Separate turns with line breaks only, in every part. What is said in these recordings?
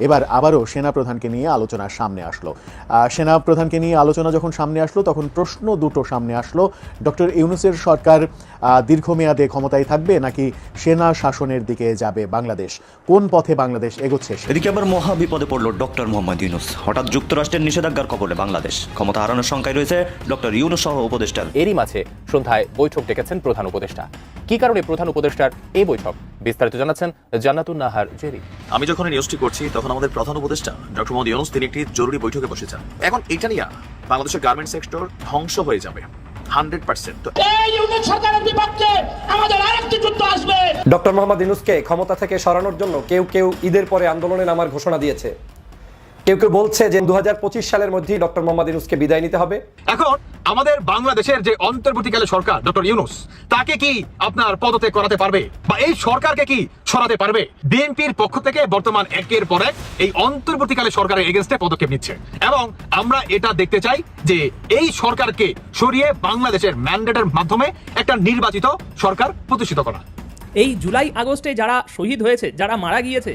এবার আবারও সেনাপ্রধানকে নিয়ে আলোচনা সামনে আসলো। আহ, সেনাপ্রধানকে নিয়ে আলোচনা যখন সামনে আসলো তখন প্রশ্ন দুটো সামনে আসলো। ডক্টর ইউনুসের সরকার আহ, দীর্ঘমেয়াদে ক্ষমতায় থাকবে নাকি সেনা শাসনের দিকে যাবে বাংলাদেশ? কোন পথে বাংলাদেশ এগোচ্ছে
এদিকে আবার মহা বিপদে পড়ল ডক্টর মোহাম্মদ ইউনুস। হঠাৎ যুক্তরাষ্ট্রের নিষেধাজ্ঞার কবলে বাংলাদেশ। ক্ষমতা হারানোর সংখ্যায় রয়েছে ডক্টর ইউনুস সহ উপদেষ্টার।
এরই মাঝে সন্ধ্যায় বৈঠক ডেকেছেন প্রধান উপদেষ্টা। কি কারণে প্রধান উপদেষ্টার এই বৈঠক? বিস্তারিত জানাচ্ছেন জান্নাতুন নাহার জেরি।
আমি যখন এই নিউজটি করছি তখন আমাদের প্রধান উপদেষ্টা ডক্টর মোহাম্মদ ইউনুস তিনি একটি জরুরি বৈঠকে বসেছেন। এখন এটা নিয়ে বাংলাদেশের গার্মেন্ট সেক্টর ধ্বংস হয়ে যাবে হান্ড্রেড পার্সেন্ট
এই ইউনিট সরকারের বিপক্ষে আমাদের আরেকটি যুদ্ধ আসবে।
ডক্টর মোহাম্মদ ইউনুসকে ক্ষমতা থেকে সরানোর জন্য কেউ কেউ ঈদের পরে আন্দোলনে নামার ঘোষণা দিয়েছে। কেউ কেউ বলছে যে দু সালের মধ্যেই ডক্টর মোহাম্মদ ইউনুসকে বিদায় নিতে হবে।
এখন আমাদের বাংলাদেশের যে অন্তর্বর্তীকালে সরকার ডক্টর ইউনুস তাকে কি আপনার পদত্যাগ করাতে পারবে? বা এই সরকারকে কি সরাতে পারবে? বিএনপির পক্ষ থেকে বর্তমান একের পর এক এই অন্তর্বর্তীকালে সরকারের এগেনস্টে পদক্ষেপ নিচ্ছে। এবং আমরা এটা দেখতে চাই যে এই সরকারকে সরিয়ে বাংলাদেশের ম্যান্ডেটের মাধ্যমে একটা নির্বাচিত সরকার প্রতিষ্ঠিত করা।
এই জুলাই আগস্টে যারা শহীদ হয়েছে যারা মারা গিয়েছে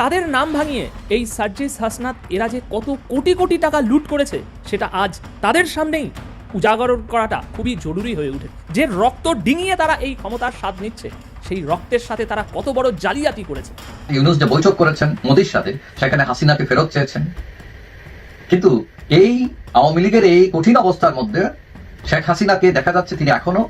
তাদের নাম ভাঙিয়ে এই সার্জিস হাসনাত এরা যে কত কোটি কোটি টাকা লুট করেছে, সেটা আজ তাদের সামনেই উজাগর করাটা খুবই জরুরি হয়ে উঠে। যে রক্ত ডিঙিয়ে তারা এই ক্ষমতার স্বাদ নিচ্ছে, সেই রক্তের সাথে তারা কত বড় জালিয়াতি করেছে।
ইউনুস যে বৈঠক করেছেন মোদির সাথে, সেখানে হাসিনাকে ফেরত চেয়েছেন। কিন্তু এই আওয়ামী লীগের এই কঠিন অবস্থার মধ্যে শেখ হাসিনাকে দেখা যাচ্ছে তিনি এখনও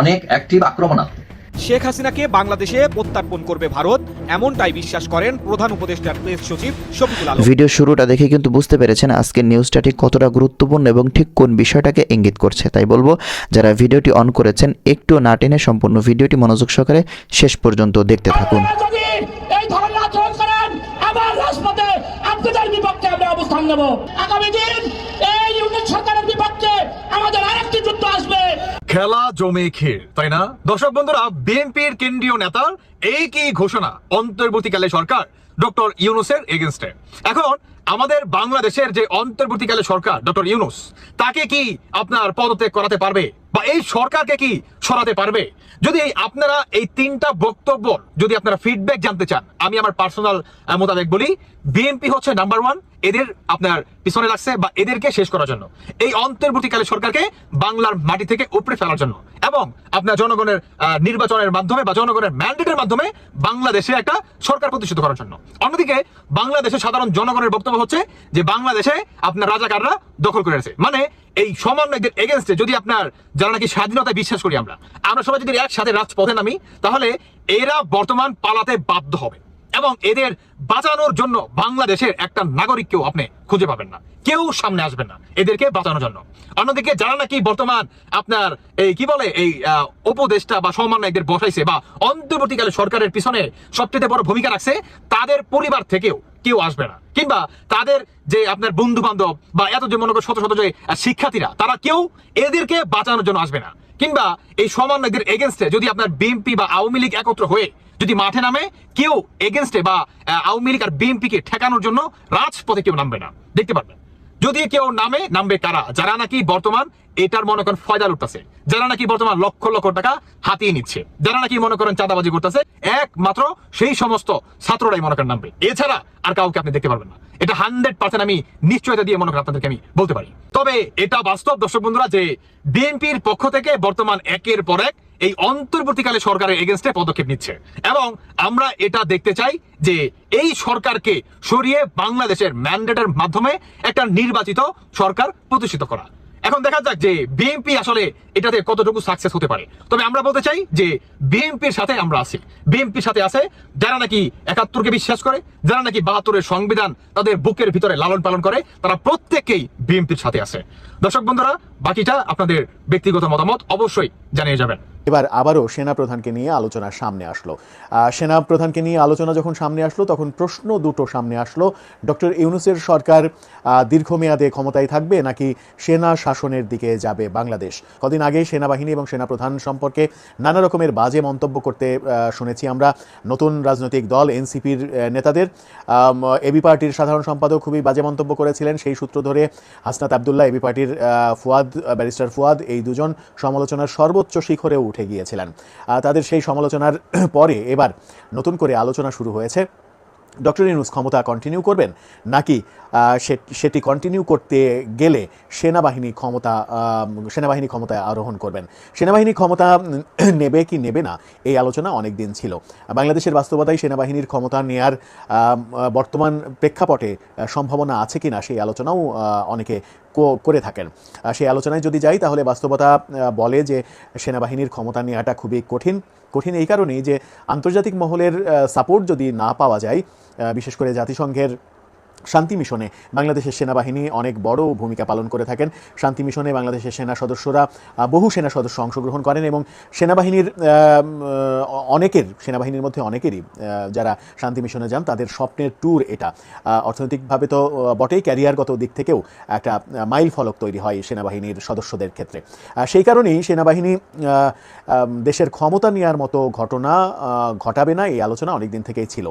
অনেক অ্যাক্টিভ আক্রমণাত্মক।
শেখ হাসিনাকে বাংলাদেশে প্রত্যার্পণ করবে ভারত এমনটাই বিশ্বাস করেন প্রধান উপদেষ্টার প্রেস সচিব শফিকুল আলম।
ভিডিও শুরুটা দেখে কিন্তু বুঝতে পেরেছেন আজকের নিউজটা ঠিক কতটা গুরুত্বপূর্ণ এবং ঠিক কোন বিষয়টাকে ইঙ্গিত করছে। তাই বলব যারা ভিডিওটি অন করেছেন একটু না টেনে সম্পূর্ণ ভিডিওটি মনোযোগ সহকারে শেষ পর্যন্ত দেখতে থাকুন।
এই ধরনের আচরণ করেন আবার রাজপথে আপনাদের অবস্থান নেব আগামী দিন এই ইউনিট সরকারের বিপক্ষে আমাদের আরেকটি যুদ্ধ আসবে।
খেলা জমে খেল তাই না? দর্শক বন্ধুরা, বিএনপির কেন্দ্রীয় নেতার এই কি ঘোষণা অন্তর্বর্তীকালে সরকার? ডক্টর ইউনুসের এগেনস্টে এখন আমাদের বাংলাদেশের যে অন্তর্বর্তীকালে সরকার, ডক্টর ইউনুস, তাকে কি আপনার পদত্যাগ করাতে পারবে? বা এই সরকারকে কি সরাতে পারবে। যদি আপনারা এই তিনটা বক্তব্য, যদি আপনারা ফিডব্যাক জানতে চান, আমি আমার পার্সোনাল মোতাবেক বলি বিএনপি হচ্ছে নাম্বার ওয়ান এদের আপনার পিছনে লাগছে বা এদেরকে শেষ করার জন্য। এই অন্তর্বর্তীকালে সরকারকে বাংলার মাটি থেকে উপরে ফেলার জন্য। এবং আপনার জনগণের নির্বাচনের মাধ্যমে বা জনগণের ম্যান্ডেটের মাধ্যমে বাংলাদেশে একটা সরকার প্রতিষ্ঠিত করার জন্য। অন্যদিকে, বাংলাদেশে সাধারণ জনগণের বক্তব্য হচ্ছে যে বাংলাদেশে আপনার রাজাকাররা দখল করে আছে মানে এই সমন্বয়কদের এগেনস্টে যদি আপনার, যারা নাকি স্বাধীনতায় বিশ্বাস করি আমরা আমরা। আমরা সবাই যদি একসাথে রাজপথে নামি, তাহলে এরা বর্তমান পালাতে বাধ্য হবে। এবং এদের বাঁচানোর জন্য বাংলাদেশের একটা নাগরিককেও আপনি খুঁজে পাবেন না। কেউ সামনে আসবেন না এদেরকে বাঁচানোর জন্য। অন্যদিকে যারা নাকি বর্তমান আপনার এই কি বলে, এই উপদেষ্টা বা সমন্বয়কদের বসাইছে বা অন্তর্বর্তীকালে সরকারের পিছনে সবচেয়ে বড় ভূমিকা রাখছে, তাদের পরিবার থেকেও কেউ আসবে না। কিংবা তাদের যে আপনার বন্ধু বান্ধব বা এত যে মনে করো শত শত যে শিক্ষার্থীরা, তারা কেউ এদেরকে বাঁচানোর জন্য আসবে না। কিংবা এই সমন্বয়দের এগেনস্টে যদি আপনার বিএনপি বা আওয়ামী লীগ একত্র হয়ে যদি মাঠে নামে, কেউ এগেনস্টে বা আওয়ামী লীগ আর বিএনপি কে ঠেকানোর জন্য রাজপথে কেউ নামবে না। দেখতে পারবেন। যদি কেউ নামে, নামবে কারা? যারা নাকি বর্তমান, এটার মনে করেন ফয়দা লুটতেছে যারা নাকি বর্তমান লক্ষ লক্ষ টাকা হাতিয়ে নিচ্ছে। যারা নাকি মনে করেন চাঁদাবাজি করতেছে, একমাত্র সেই সমস্ত ছাত্ররাই মনে করেন নামবে। এছাড়া আর কাউকে আপনি দেখতে পারবেন না। এটা হান্ড্রেড পার্সেন্ট আমি নিশ্চয়তা দিয়ে মনে করেন আপনাদেরকে আমি বলতে পারি। তবে এটা বাস্তব, দর্শক বন্ধুরা, যে বিএনপির পক্ষ থেকে বর্তমান একের পর এক এই অন্তর্বর্তীকালে সরকারের এগেনস্টে পদক্ষেপ নিচ্ছে। এবং আমরা এটা দেখতে চাই যে এই সরকারকে সরিয়ে বাংলাদেশের ম্যান্ডেটের মাধ্যমে একটা নির্বাচিত সরকার প্রতিষ্ঠিত করা। এখন দেখা যাক যে বিএনপি আসলে এটাতে কতটুকু সাকসেস হতে পারে। তবে আমরা বলতে চাই যে বিএনপির সাথে আমরা আছি। বিএনপির সাথে আছে যারা নাকি একাত্তরকে বিশ্বাস করে, যারা নাকি বাহাত্তরের সংবিধান তাদের বুকের ভিতরে লালন পালন করে, তারা প্রত্যেকেই বিএনপির সাথে আছে। দর্শক বন্ধুরা বাকিটা আপনাদের ব্যক্তিগত মতামত অবশ্যই জানিয়ে যাবেন।
এবার আবারও সেনাপ্রধানকে নিয়ে আলোচনা সামনে আসলো। সেনাপ্রধানকে নিয়ে আলোচনা যখন সামনে আসলো, তখন প্রশ্ন দুটো সামনে আসলো। ডক্টর ইউনুসের সরকার দীর্ঘমেয়াদে ক্ষমতায় থাকবে নাকি সেনা শাসনের দিকে যাবে বাংলাদেশ? কদিন আগে সেনাবাহিনী এবং সেনাপ্রধান সম্পর্কে নানা রকমের বাজে মন্তব্য করতে শুনেছি আমরা। নতুন রাজনৈতিক দল, এনসিপির নেতাদের। এবি পার্টির সাধারণ সম্পাদক খুবই বাজে মন্তব্য করেছিলেন। সেই সূত্র ধরে হাসনাত আবদুল্লাহ এবি পার্টির ফুয়াদ ব্যারিস্টার ফুয়াদ এই দুজন সমালোচনার সর্বোচ্চ শিখরে উঠে গিয়েছিলেন। তাদের সেই সমালোচনার পরে এবার নতুন করে আলোচনা শুরু হয়েছে। ডক্টর ইউনুস ক্ষমতা কন্টিনিউ করবেন নাকি সেটি কন্টিনিউ করতে গেলে সেনাবাহিনী ক্ষমতা সেনাবাহিনী ক্ষমতায় আরোহণ করবেন। সেনাবাহিনী ক্ষমতা নেবে কি নেবে না এই আলোচনা অনেক দিন ছিল। বাংলাদেশের বাস্তবতায় সেনাবাহিনীর ক্ষমতা নেয়ার বর্তমান প্রেক্ষাপটে সম্ভাবনা আছে কি না সেই আলোচনাও অনেকে করে থাকেন। সেই আলোচনায় যদি যাই, তাহলে বাস্তবতা বলে যে সেনাবাহিনীর ক্ষমতা নেওয়াটা খুবই কঠিন কঠিন এই কারণেই যে আন্তর্জাতিক মহলের সাপোর্ট যদি না পাওয়া যায় বিশেষ করে জাতিসংঘের শান্তি মিশনে বাংলাদেশের সেনাবাহিনী অনেক বড় ভূমিকা পালন করে থাকেন। শান্তি মিশনে বাংলাদেশের সেনা সদস্যরা বহু সেনা সদস্য অংশগ্রহণ করেন এবং সেনাবাহিনীর অনেকের, সেনাবাহিনীর মধ্যে অনেকেরই যারা শান্তি মিশনে যান, তাদের স্বপ্নের ট্যুর এটা। অর্থনৈতিকভাবে তো বটেই ক্যারিয়ারগত দিক থেকেও একটা মাইল ফলক তৈরি হয় সেনাবাহিনীর সদস্যদের ক্ষেত্রে। সেই কারণেই সেনাবাহিনী দেশের ক্ষমতা নেওয়ার মতো ঘটনা ঘটাবে না, এই আলোচনা অনেক দিন থেকেই ছিল।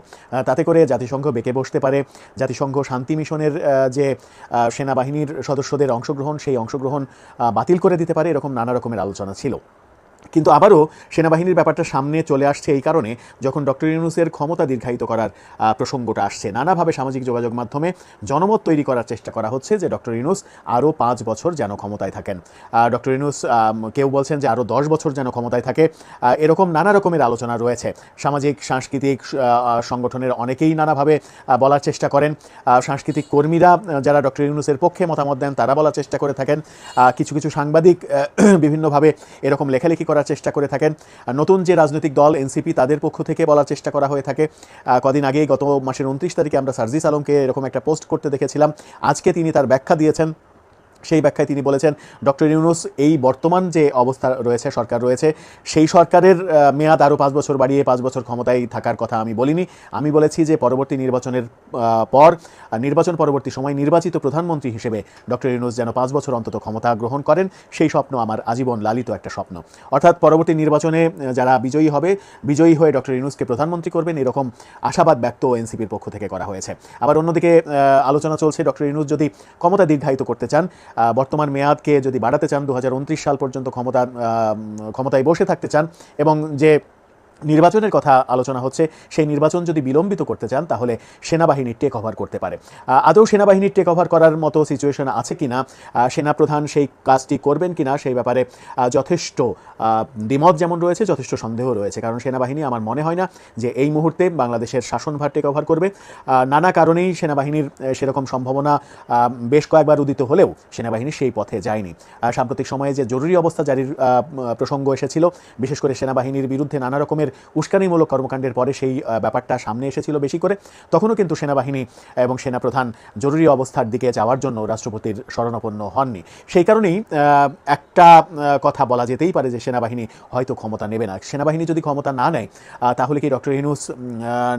তাতে করে জাতিসংঘ বেঁকে বসতে পারে, জাতিসংঘ শান্তি মিশনের যে সেনাবাহিনীর সদস্যদের অংশগ্রহণ, সেই অংশগ্রহণ বাতিল করে দিতে পারে, এরকম নানা রকমের আলোচনা ছিল। কিন্তু আবারও সেনাবাহিনীর ব্যাপারটা সামনে চলে আসছে এই কারণে যখন ডক্টর ইউনুসের ক্ষমতা দীর্ঘায়িত করার প্রসঙ্গটা আসছে। নানাভাবে সামাজিক যোগাযোগ মাধ্যমে জনমত তৈরি করার চেষ্টা করা হচ্ছে যে ডক্টর ইউনুস আরও পাঁচ বছর যেন ক্ষমতায় থাকেন। ডক্টর ইউনুস কেউ বলছেন যে আরও দশ বছর যেন ক্ষমতায় থাকে। এরকম নানা রকমের আলোচনা রয়েছে। সামাজিক, সাংস্কৃতিক সংগঠনের অনেকেই নানাভাবে বলার চেষ্টা করেন। সাংস্কৃতিক কর্মীরা যারা ডক্টর ইউনুসের পক্ষে মতামত দেন, তারা বলার চেষ্টা করে থাকেন। কিছু কিছু সাংবাদিক বিভিন্নভাবে এরকম লেখালেখি করার চেষ্টা করে থাকেন। নতুন যে রাজনৈতিক দল এনসিপি, তাদের পক্ষ থেকে বলার চেষ্টা করা হয়ে থাকে। কদিন আগেই গত মাসের উনত্রিশ তারিখে আমরা সার্জিস আলমকে এরকম একটা পোস্ট করতে দেখেছিলাম। আজকে তিনি তার ব্যাখ্যা দিয়েছেন। সেই ব্যাখ্যায় তিনি বলেছেন, ডক্টর ইউনুস, এই বর্তমান যে অবস্থা রয়েছে, সরকার রয়েছে, সেই সরকারের মেয়াদ আরও পাঁচ বছর বাড়িয়ে পাঁচ বছর ক্ষমতায় থাকার কথা আমি বলিনি। আমি বলেছি যে পরবর্তী নির্বাচনের পর নির্বাচন পরবর্তী সময় নির্বাচিত প্রধানমন্ত্রী হিসেবে ডক্টর ইউনুস যেন পাঁচ বছর অন্তত ক্ষমতা গ্রহণ করেন, সেই স্বপ্ন আমার আজীবন লালিত একটা স্বপ্ন। অর্থাৎ পরবর্তী নির্বাচনে যারা বিজয়ী হবে, বিজয়ী হয়ে ডক্টর ইউনুসকে প্রধানমন্ত্রী করবেন, এরকম আশাবাদ ব্যক্ত এনসিপির পক্ষ থেকে করা হয়েছে। আবার অন্যদিকে আলোচনা চলছে, ডক্টর ইউনুস যদি ক্ষমতা দীর্ঘায়িত করতে চান বর্তমান মেয়াদকে যদি বাড়াতে চান দু হাজার উনত্রিশ সাল পর্যন্ত ক্ষমতা ক্ষমতায় বসে থাকতে চান এবং যে নির্বাচনের কথা আলোচনা হচ্ছে, সেই নির্বাচন যদি বিলম্বিত করতে চান, তাহলে সেনাবাহিনী টেক ওভার করতে পারে। আদৌ সেনাবাহিনীর টেক ওভার করার মতো সিচুয়েশন আছে কি না সেনাপ্রধান সেই কাজটি করবেন কি না সেই ব্যাপারে যথেষ্ট দ্বিমত যেমন রয়েছে, যথেষ্ট সন্দেহ রয়েছে। কারণ সেনাবাহিনী আমার মনে হয় না যে এই মুহূর্তে বাংলাদেশের শাসনভার টেক ওভার করবে। নানা কারণেই সেনাবাহিনীর সেরকম সম্ভাবনা বেশ কয়েকবার উদিত হলেও সেনাবাহিনী সেই পথে যায়নি। সাম্প্রতিক সময়ে যে জরুরি অবস্থা জারির প্রসঙ্গ এসেছিল, বিশেষ করে সেনাবাহিনীর বিরুদ্ধে নানা রকমের উস্কানিমূলক কর্মকাণ্ডের পরে সেই ব্যাপারটা সামনে এসেছিল বেশি করে। তখনও কিন্তু সেনাবাহিনী এবং সেনাপ্রধান জরুরি অবস্থার দিকে যাওয়ার জন্য রাষ্ট্রপতির শরণাপন্ন হননি। সেই কারণেই একটা কথা বলা যেতেই পারে যে সেনাবাহিনী হয়তো ক্ষমতা নেবে না। সেনাবাহিনী যদি ক্ষমতা না নেয় তাহলে কি ডক্টর ইনুস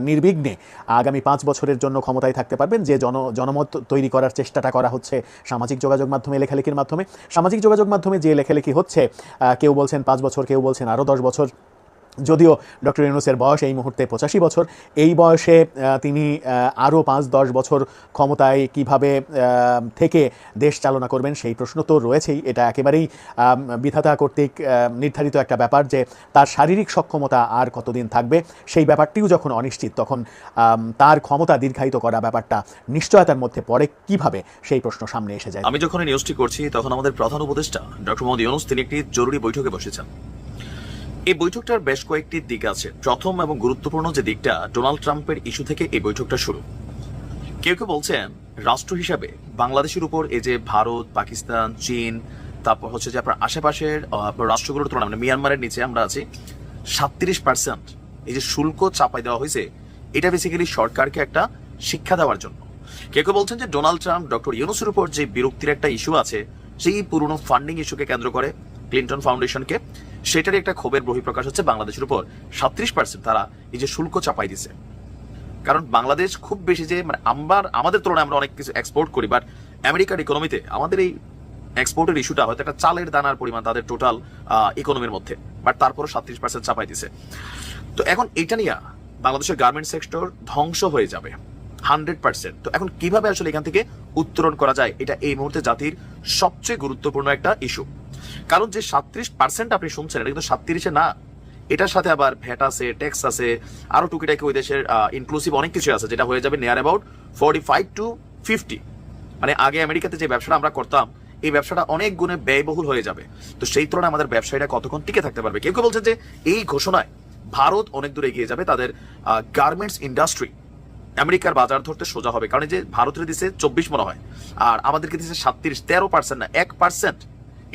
নির্বিঘ্নে আগামী পাঁচ বছরের জন্য ক্ষমতায় থাকতে পারবেন? যে জন, জনমত তৈরি করার চেষ্টাটা করা হচ্ছে সামাজিক যোগাযোগ মাধ্যমে, লেখালেখির মাধ্যমে। সামাজিক যোগাযোগ মাধ্যমে যে লেখালেখি হচ্ছে কেউ বলছেন পাঁচ বছর, কেউ বলছেন আরও দশ বছর যদিও ডক্টর ইউনুসের বয়স এই মুহূর্তে পঁচাশি বছর, এই বয়সে তিনি আরও পাঁচ দশ বছর ক্ষমতায় কীভাবে থেকে দেশ চালনা করবেন সেই প্রশ্ন তো রয়েছেই। এটা একেবারেই বিধাতা কর্তৃক নির্ধারিত একটা ব্যাপার যে তার শারীরিক সক্ষমতা আর কতদিন থাকবে সেই ব্যাপারটিও যখন অনিশ্চিত, তখন তার ক্ষমতা দীর্ঘায়িত করা ব্যাপারটা নিশ্চয়তার মধ্যে পড়ে কীভাবে সেই প্রশ্ন সামনে এসে যায়।
আমি যখন নিউজটি করছি, তখন আমাদের প্রধান উপদেষ্টা, ডক্টর মোহাম্মদ ইউনুস, তিনি একটি জরুরি বৈঠকে বসেছেন। এই বৈঠকটার বেশ কয়েকটি দিক আছে। প্রথম এবং গুরুত্বপূর্ণ যে দিকটা, ডোনাল্ড ট্রাম্পের ইস্যু থেকে এই বৈঠকটা শুরু। কেউ কেউ বলছেন, রাষ্ট্র হিসাবে বাংলাদেশের উপর এই যে ভারত, পাকিস্তান, চীন, তারপর হচ্ছে যে আপনার আশেপাশের রাষ্ট্রগুলোর তুলনায় মানে মিয়ানমারের নিচে আমরা আছি, সাতত্রিশ পার্সেন্ট এই যে শুল্ক চাপাই দেওয়া হয়েছে, এটা বেসিক্যালি সরকারকে একটা শিক্ষা দেওয়ার জন্য। কেউ কেউ বলছেন যে ডোনাল্ড ট্রাম্প, ডক্টর ইউনুসের উপর যে বিরক্তির একটা ইস্যু আছে, সেই পুরনো ফান্ডিং ইস্যুকে কেন্দ্র করে, ক্লিন্টন ফাউন্ডেশনকে সেটারই একটা ক্ষোভের বহিঃপ্রকাশ হচ্ছে বাংলাদেশের উপর। সাতত্রিশ পার্সেন্ট তারা এই যে শুল্ক চাপাই দিছে। কারণ বাংলাদেশ খুব বেশি যে মানে আমরা আমাদের তুলনায় আমরা অনেক কিছু এক্সপোর্ট করি বাট আমেরিকার ইকোনমিতে আমাদের এই এক্সপোর্টের ইস্যুটা হয়তো একটা চালের দানার পরিমাণ তাদের টোটাল ইকোনমির মধ্যে। বাট তারপরও সাতত্রিশ পার্সেন্ট চাপাই দিছে। তো এখন এটা নিয়ে বাংলাদেশের গার্মেন্ট সেক্টর ধ্বংস হয়ে যাবে। হান্ড্রেড পার্সেন্ট তো এখন কীভাবে আসলে এখান থেকে উত্তরণ করা যায়? এটা এই মুহূর্তে জাতির সবচেয়ে গুরুত্বপূর্ণ একটা ইস্যু কারণ যে সাতত্রিশ পার্সেন্ট আপনি শুনছেন, এটা কিন্তু সাতত্রিশে না, এটার সাথে আবার ভ্যাট আছে ট্যাক্স আছে, আরও টুকিটাকি ওই দেশের ইনক্লুসিভ অনেক কিছু আছে, যেটা হয়ে যাবে near about forty five to fifty মানে আগে আমেরিকাতে যে ব্যবসাটা আমরা করতাম, এই ব্যবসাটা অনেক গুণে ব্যয়বহুল হয়ে যাবে। তো সেই তুলনায় আমাদের ব্যবসায়ীরা কতক্ষণ টিকে থাকতে পারবে? কেউ কেউ বলছেন যে এই ঘোষণায় ভারত অনেক দূরে এগিয়ে যাবে তাদের গার্মেন্টস ইন্ডাস্ট্রি আমেরিকার বাজার ধরতে সোজা হবে। কারণ যে ভারতের দিছে চব্বিশ মনে হয়, আর আমাদেরকে দিছে সাতত্রিশ, তেরো পার্সেন্ট না, এক পার্সেন্ট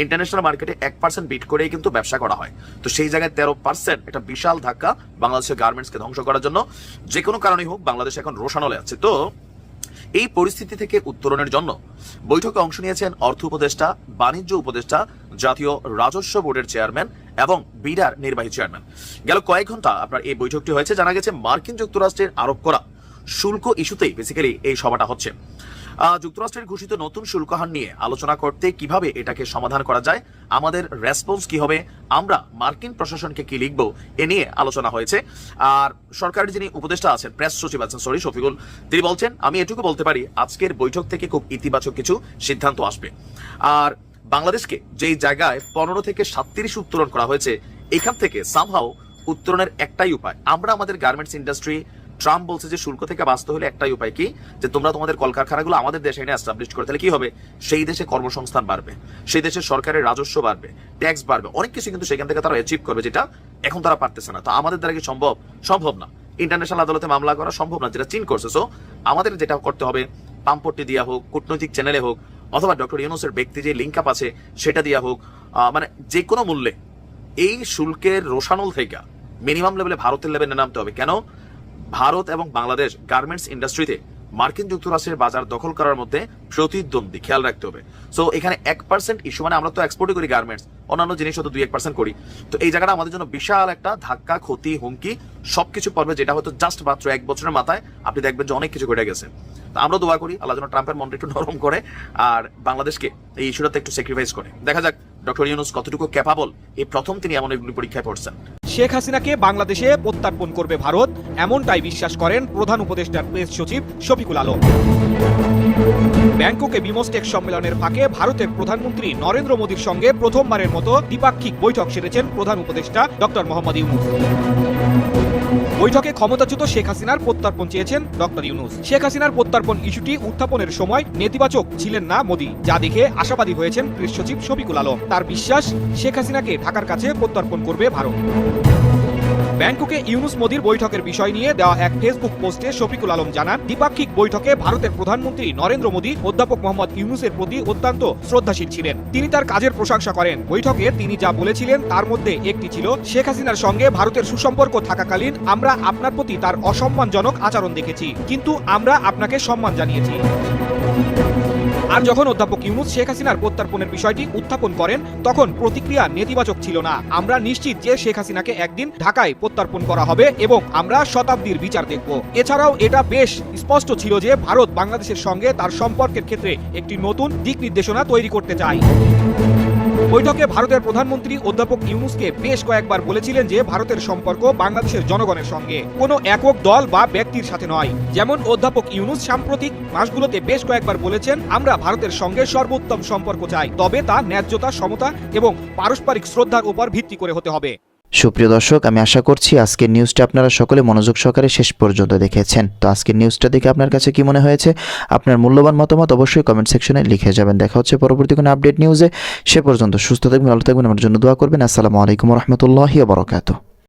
ইন্টারন্যাশনাল মার্কেটে এক পার্সেন্ট বিট করেই কিন্তু ব্যবসা করা হয়। তো সেই জায়গায় তেরো পার্সেন্ট একটা বিশাল ধাক্কা বাংলাদেশের গার্মেন্টসকে ধ্বংস করার জন্য। যে কোনো কারণেই হোক, বাংলাদেশ এখন রোশানলে আছে। তো এই পরিস্থিতি থেকে উত্তরণের জন্য বৈঠকে অংশ নিয়েছেন অর্থ উপদেষ্টা, বাণিজ্য উপদেষ্টা, জাতীয় রাজস্ব বোর্ডের চেয়ারম্যান এবং বিডার নির্বাহী চেয়ারম্যান গেল কয়েক ঘণ্টা আপনার এই বৈঠকটি হয়েছে। জানা গেছে, মার্কিন যুক্তরাষ্ট্রের আরোপ করা শুল্ক ইস্যুতেই বেসিক্যালি এই সভাটা হচ্ছে। যুক্তরাষ্ট্রের ঘোষিত নতুন শুল্ক হার নিয়ে আলোচনা করতে কীভাবে এটাকে সমাধান করা যায়, আমাদের রেসপন্স কি হবে, আমরা মার্কিন প্রশাসনকে কি লিখব, এ নিয়ে আলোচনা হয়েছে। আর সরকারের যিনি উপদেষ্টা আছেন প্রেস সচিব আছেন সরি শফিকুল, তিনি বলছেন, আমি এটুকু বলতে পারি, আজকের বৈঠক থেকে খুব ইতিবাচক কিছু সিদ্ধান্ত আসবে। আর বাংলাদেশকে যেই জায়গায় পনেরো থেকে সাতত্রিশ উত্তোলন করা হয়েছে, এখান থেকে সামহাও উত্তরণের একটাই উপায়। আমরা আমাদের গার্মেন্টস ইন্ডাস্ট্রি ট্রাম্প বলছে যে শুল্ক থেকে বাঁচতে হলে একটাই উপায় কি? যে তোমরা তোমাদের কলকারখানাগুলো আমাদের দেশে এনে এস্টাবলিশ করে। তাহলে কি হবে? সেই দেশে কর্মসংস্থান বাড়বে, সেই দেশের সরকারের রাজস্ব বাড়বে ট্যাক্স বাড়বে, অনেক কিছু কিন্তু সেখান থেকে তারা অ্যাচিভ করবে যেটা এখন তারা পারতেছে না। তো আমাদের দ্বারা কি সম্ভব? সম্ভব না। ইন্টারন্যাশনাল আদালতে মামলা করা সম্ভব না, যেটা চীন করছে। সো আমাদের যেটা করতে হবে পাম্পট্টি দিয়া হোক, কূটনৈতিক চ্যানেলে হোক, অথবা ডক্টর ইউনুসের ব্যক্তি যে লিঙ্ক আপ আছে, সেটা দিয়া হোক মানে যে কোনো মূল্যে এই শুল্কের রোশানল থেকে মিনিমাম লেভেলে ভারতের লেভেলে নামতে হবে। কেন? ভারত এবং বাংলাদেশ গার্মেন্টস ইন্ডাস্ট্রিতে মার্কিন যুক্তরাষ্ট্রের বাজার দখল করার মধ্যে প্রতিদ্বন্দ্বী। খেয়াল রাখতে হবে। সো এখানে এক পার্সেন্ট ইস্যু মানে আমরা তো এক্সপোর্টই করি গার্মেন্টস অন্যান্য জিনিস হয়তো দুই এক পার্সেন্ট করি। তো এই জায়গাটা আমাদের জন্য বিশাল একটা ধাক্কা, ক্ষতি, হুমকি, সবকিছু পর্বে যেটা হয়তো জাস্ট মাত্র এক বছরের মাথায় আপনি দেখবেন যে অনেক কিছু ঘটে গেছে। তো আমরা দোয়া করি আল্লাহ যেন ট্রাম্পের মনটা একটু নরম করে আর বাংলাদেশকে এই ইস্যুটাতে একটু স্যাক্রিফাইস করে। দেখা যাক ডক্টর ইউনুস কতটুকু ক্যাপাবল এই প্রথম তিনি এমন এগুলি পরীক্ষায় পড়ছেন।
শেখ হাসিনাকে বাংলাদেশে প্রত্যার্পণ করবে ভারত, এমনটাই বিশ্বাস করেন প্রধান উপদেষ্টার প্রেস সচিব শফিকুল আলম। ব্যাংককে বিমস্টেক সম্মেলনের ফাঁকে ভারতের প্রধানমন্ত্রী নরেন্দ্র মোদীর সঙ্গে প্রথমবারের মতো দ্বিপাক্ষিক বৈঠক সেরেছেন প্রধান উপদেষ্টা ডক্টর মোহাম্মদ ইউনুস। বৈঠকে ক্ষমতাচ্যুত শেখ হাসিনার প্রত্যার্পণ চেয়েছেন ডক্টর ইউনুস। শেখ হাসিনার প্রত্যার্পণ ইস্যুটি উত্থাপনের সময় নেতিবাচক ছিলেন না মোদী, যা দেখে আশাবাদী হয়েছেন প্রেস সচিব শফিকুল আলম। তার বিশ্বাস, শেখ হাসিনাকে ঢাকার কাছে প্রত্যার্পণ করবে ভারত। ব্যাংককে ইউনুস মোদির বৈঠকের বিষয় নিয়ে দেওয়া এক ফেসবুক পোস্টে শফিকুল আলম জানান, দ্বিপাক্ষিক বৈঠকে ভারতের প্রধানমন্ত্রী নরেন্দ্র মোদী, অধ্যাপক মোহাম্মদ ইউনুসের প্রতি অত্যন্ত শ্রদ্ধাশীল ছিলেন। তিনি তার কাজের প্রশংসা করেন। বৈঠকে তিনি যা বলেছিলেন, তার মধ্যে একটি ছিল, শেখ হাসিনার সঙ্গে ভারতের সুসম্পর্ক থাকাকালীন আমরা আপনার প্রতি তার অসম্মানজনক আচরণ দেখেছি কিন্তু আমরা আপনাকে সম্মান জানিয়েছি। আর যখন অধ্যাপক ইউনুস শেখ হাসিনার প্রত্যার্পণের বিষয়টি উত্থাপন করেন, তখন প্রতিক্রিয়া নেতিবাচক ছিল না। আমরা নিশ্চিত যে শেখ হাসিনাকে একদিন ঢাকায় প্রত্যার্পণ করা হবে এবং আমরা শতাব্দীর বিচার দেখব। এছাড়াও এটা বেশ স্পষ্ট ছিল যে ভারত বাংলাদেশের সঙ্গে তার সম্পর্কের ক্ষেত্রে একটি নতুন দিক নির্দেশনা তৈরি করতে চায়। বৈঠকে ভারতের প্রধানমন্ত্রী অধ্যাপক ইউনুসকে বেশ কয়েকবার বলেছিলেন যে ভারতের সম্পর্ক বাংলাদেশের জনগণের সঙ্গে, কোনো একক দল বা ব্যক্তির সাথে নয়। যেমন অধ্যাপক ইউনুস সাম্প্রতিক মাসগুলোতে বেশ কয়েকবার বলেছেন, আমরা ভারতের সঙ্গে সর্বোত্তম সম্পর্ক চাই তবে তা ন্যায্যতা, সমতা এবং পারস্পরিক শ্রদ্ধার উপর ভিত্তি করে হতে হবে।
সুপ্রিয় দর্শক, আমি আশা করছি আজকের নিউজটা আপনারা সকলে মনোযোগ সহকারে শেষ পর্যন্ত দেখেছেন। তো আজকের নিউজটা দেখে আপনার কাছে কি মনে হয়েছে? আপনার মূল্যবান মতামত অবশ্যই কমেন্ট সেকশনে লিখে যাবেন। দেখা হচ্ছে পরবর্তী কোনো আপডেট নিউজে সে পর্যন্ত সুস্থ থাকবেন, ভালো থাকবেন। আমার জন্য দোয়া করবেন। আসসালামু আলাইকুম রহমতুল্লাহি বরকাত